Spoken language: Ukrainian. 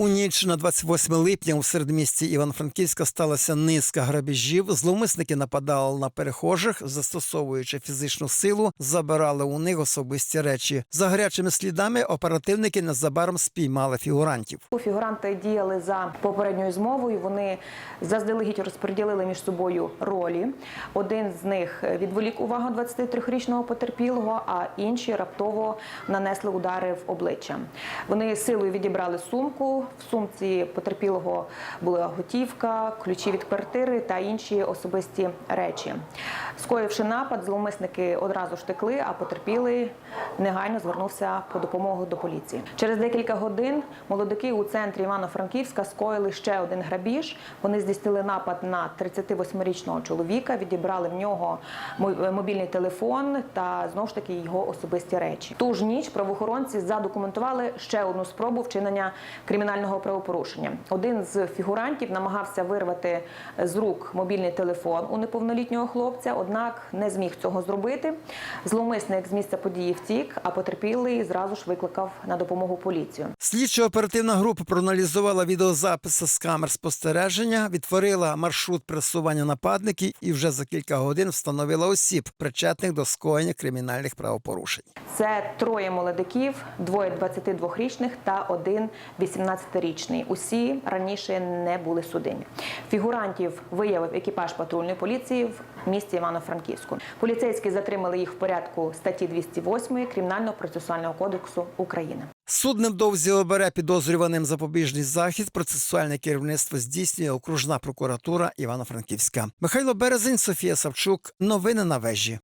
У ніч на 28 липня у середмісті Івано-Франківська сталася низка грабіжів. Зловмисники нападали на перехожих, застосовуючи фізичну силу, забирали у них особисті речі. За гарячими слідами оперативники незабаром спіймали фігурантів. Фігуранти діяли за попередньою змовою. Вони заздалегідь розподілили між собою ролі. Один з них відволік увагу 23-річного потерпілого, а інші раптово нанесли удари в обличчя. Вони силою відібрали сумку. В сумці потерпілого була готівка, ключі від квартири та інші особисті речі. Скоївши напад, зловмисники одразу ж текли, а потерпілий негайно звернувся по допомогу до поліції. Через декілька годин молодики у центрі Івано-Франківська скоїли ще один грабіж. Вони здійснили напад на 38-річного чоловіка, відібрали в нього мобільний телефон та знову ж таки його особисті речі. Ту ж ніч правоохоронці задокументували ще одну спробу вчинення кримінального правопорушення. Один з фігурантів намагався вирвати з рук мобільний телефон у неповнолітнього хлопця, однак не зміг цього зробити. Зловмисник з місця події втік, а потерпілий зразу ж викликав на допомогу поліцію. Слідчо-оперативна група проаналізувала відеозаписи з камер спостереження, відтворила маршрут пересування нападників і вже за кілька годин встановила осіб, причетних до скоєння кримінальних правопорушень. Це троє молодиків, двоє 22-річних та один 18-річний. Усі раніше не були судимі. Фігурантів виявив екіпаж патрульної поліції в місті Івано-Франківську. Поліцейські затримали їх в порядку статті 208 Кримінального процесуального кодексу України. Суд невдовзі обере підозрюваним запобіжний захід. Процесуальне керівництво здійснює окружна прокуратура Івано-Франківська. Михайло Березень, Софія Савчук. Новини на вежі.